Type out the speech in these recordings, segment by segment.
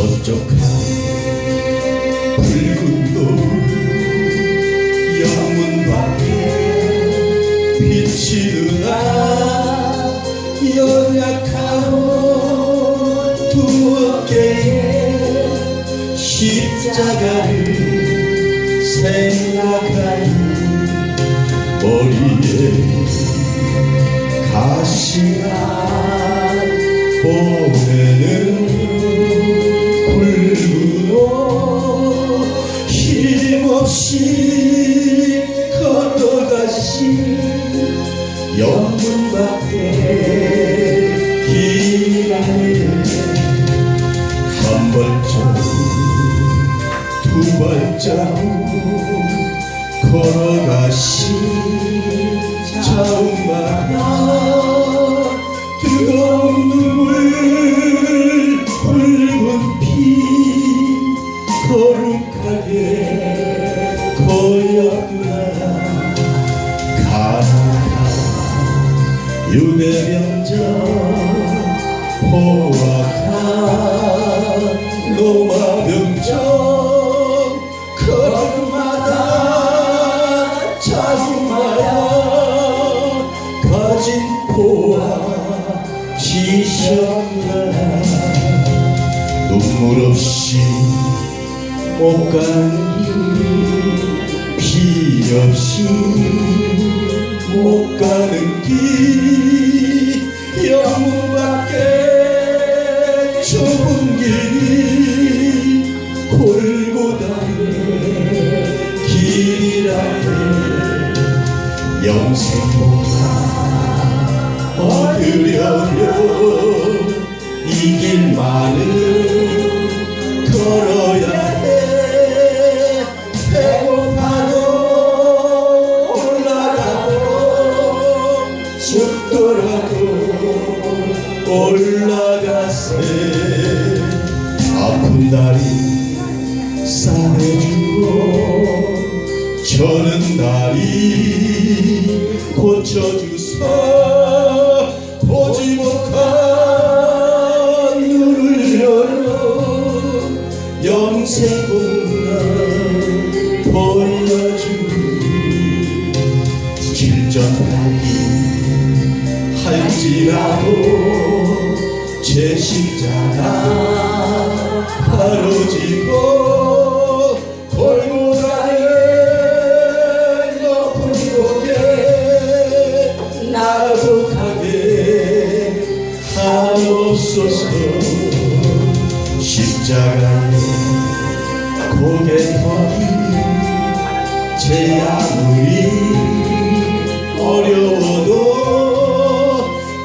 촉촉한 붉은 노을 영문 밖에 비치느라 연약하고 두 어깨에 십자가를 생각하니 머리에 가시가 보내는 없이 걸어가신 영문 밖에 길가에 한 발자국 두 발자국 걸어가신 자음마다 유대 병정 포악한 로마 병정 걸음마다 자주마야 가진 포와 지셨나 눈물 없이 못 가는 길, 비 없이 못 가는 길, 영문 밖에 좁은 길이 골고다의 길이라네 영생보다 얻으려면 이 길만을 다리 싸매주고 저는 다리 고쳐주소. 보지 못한 눈을 열어 영생 공간 보여주니 길전하기 할지라도 제 십자가 바로 지고 골고다의 높은 곳에 나독하게 하옵소서 십자가에 고개 터기 제 아무리 어려워도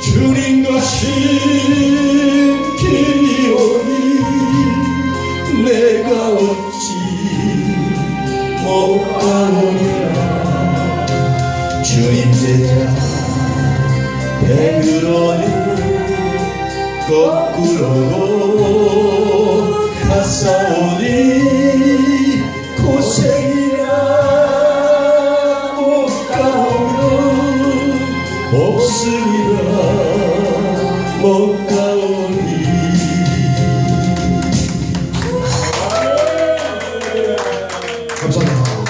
주님 것이 주님 제자 베드로는 거꾸로 갔사오니 고생이나 못 가오면 없으리라 못 가오면